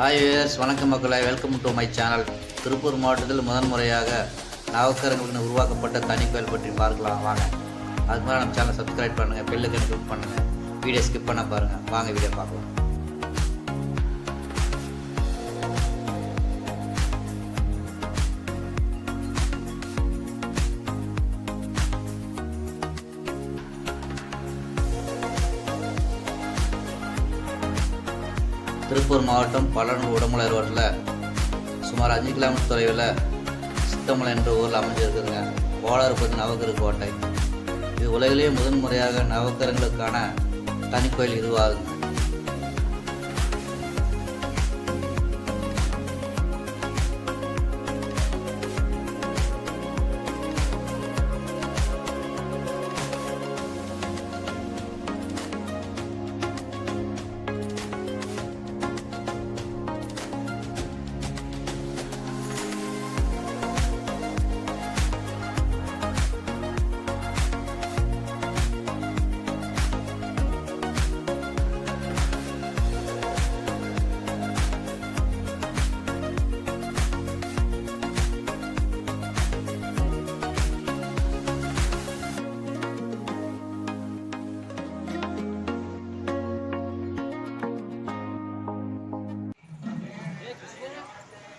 Hi viewers வணக்கம் மக்களை. Welcome to my channel Tiruppur மாவட்டத்தில் முதன்முறையாக நவக்கரங்களுக்கு உருவாக்கப்பட்ட தனி கோயில் பற்றி பார்க்கலாம். வாங்க. அதுக்கு மேலே நம்ம சேனல் சப்ஸ்கிரைப் பண்ணுங்கள் பெல்லுக்கு கிளிக் பண்ணுங்கள் வீடியோ ஸ்கிப் பண்ண பாருங்கள் வாங்க வீடியோ பார்க்கலாம் திருப்பூர் மாவட்டம் பல்லனூர் உடமலை ரோட்டில் சுமார் அஞ்சு கிலோமீட்டர் தொலைவில் சித்தமலை என்ற ஊரில் அமைஞ்சிருக்குதுங்க. கோளாறுபதி நவக்கரு கோட்டை. இது உலகிலேயே முதன் முறையாக நவக்கரங்களுக்கான தனிக்கோயில் இதுவாகுங்க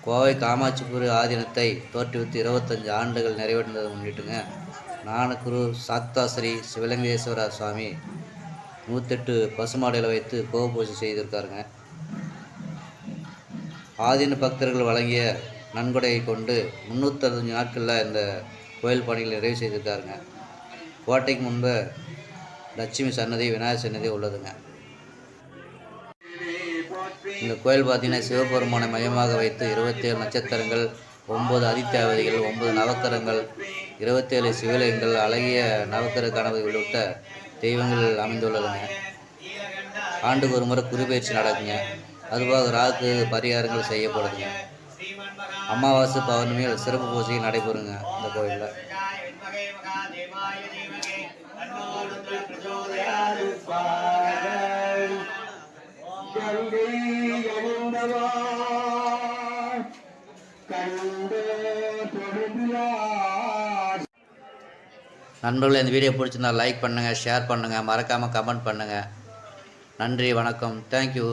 கோவை காமாட்சிபுரி ஆதீனத்தை தோற்றுவித்து இருபத்தஞ்சு ஆண்டுகள் நிறைவடைந்ததை முன்னிட்டுங்க. நானக்குரு சாக்தாஸ்ரீ சிவலிங்கேஸ்வர சுவாமி நூற்றெட்டு பசுமாடுகளை வைத்து கோவ பூஜை செய்திருக்காருங்க. ஆதீன பக்தர்கள் வழங்கிய நன்கொடையை கொண்டு முந்நூற்றஞ்சு நாட்களில் இந்த கோயில் பணிகள் நிறைவு செய்திருக்காருங்க. கோட்டைக்கு முன்பு லட்சுமி சன்னதி விநாயகர் சன்னதி உள்ளதுங்க. இந்த கோயில் பார்த்தீங்கன்னா சிவபெருமானை மையமாக வைத்து இருபத்தேழு நட்சத்திரங்கள் ஒன்பது அதித்தேவதைகள் ஒன்பது நவக்கரங்கள் இருபத்தேழு சிவலிங்கங்கள் அழகிய நவக்கர கனவு உள்ளிட்ட தெய்வங்கள் அமைந்துள்ளதுங்க. ஆண்டுக்கு ஒரு முறை குறிப்பயிற்சி நடக்குங்க. அதுபோக ராகு பரிகாரங்கள் செய்யப்படுதுங்க. அமாவாசை பௌர்ணமி சிறப்பு பூஜை நடைபெறுங்க இந்த கோயிலில். நண்பர்களே இந்த வீடியோ பிடிச்சிருந்தா லைக் பண்ணுங்கள் ஷேர் பண்ணுங்கள் மறக்காமல் கமெண்ட் பண்ணுங்கள் நன்றி வணக்கம். தேங்க்யூ